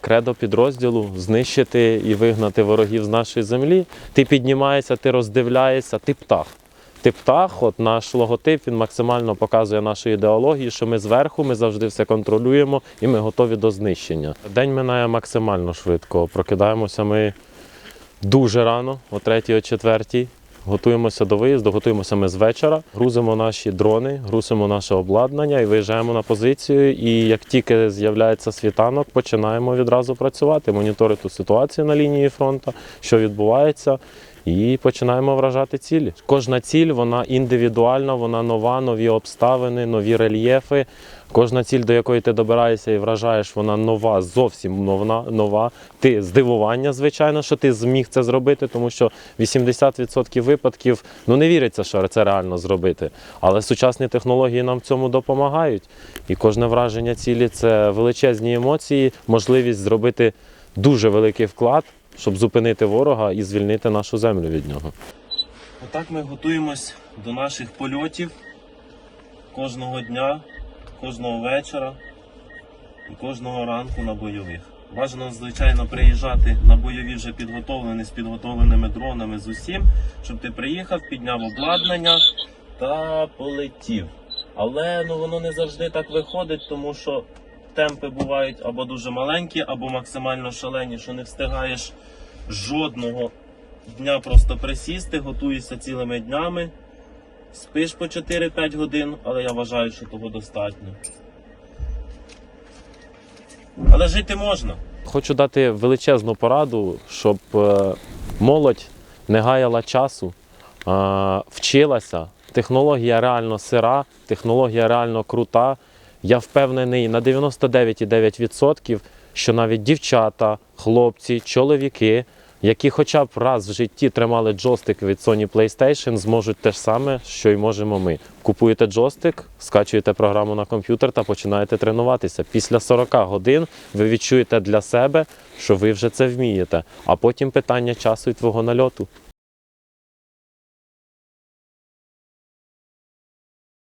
Кредо підрозділу знищити і вигнати ворогів з нашої землі. Ти піднімаєшся, ти роздивляєшся, ти птах. Ти птах, от наш логотип, він максимально показує нашу ідеологію, що ми зверху, ми завжди все контролюємо і ми готові до знищення. День минає максимально швидко. Прокидаємося ми дуже рано, о 3 о 4 Готуємося до виїзду, готуємося ми з вечора, грузимо наші дрони, грузимо наше обладнання і виїжджаємо на позицію. І як тільки з'являється світанок, починаємо відразу працювати, моніторити ситуацію на лінії фронту, що відбувається, і починаємо вражати цілі. Кожна ціль вона індивідуальна, вона нова, нові обставини, нові рельєфи. Кожна ціль, до якої ти добираєшся і вражаєш, вона нова, зовсім нова. нова. Ти здивування, звичайно, що ти зміг це зробити, тому що 80% випадків ну не віриться, що це реально зробити. Але сучасні технології нам в цьому допомагають. І кожне враження цілі це величезні емоції, можливість зробити дуже великий вклад, щоб зупинити ворога і звільнити нашу землю від нього. Отак ми готуємось до наших польотів кожного дня, кожного вечора і кожного ранку на бойових. Бажано, звичайно, приїжджати на бойові вже підготовлені з підготовленими дронами з усім, щоб ти приїхав, підняв обладнання та полетів. Але ну воно не завжди так виходить, тому що темпи бувають або дуже маленькі, або максимально шалені, що не встигаєш жодного дня просто присісти, готуєшся цілими днями. Спиш по 4-5 годин, але я вважаю, що того достатньо. Але жити можна. Хочу дати величезну пораду, щоб е, молодь не гаяла часу, вчилася. Технологія реально сира, технологія реально крута. Я впевнений на 99,9%, що навіть дівчата, хлопці, чоловіки, які хоча б раз в житті тримали джойстик від Sony PlayStation, зможуть те ж саме, що й можемо ми. Купуєте джойстик, скачуєте програму на комп'ютер та починаєте тренуватися. Після 40 годин ви відчуєте для себе, що ви вже це вмієте. А потім питання часу і твого нальоту.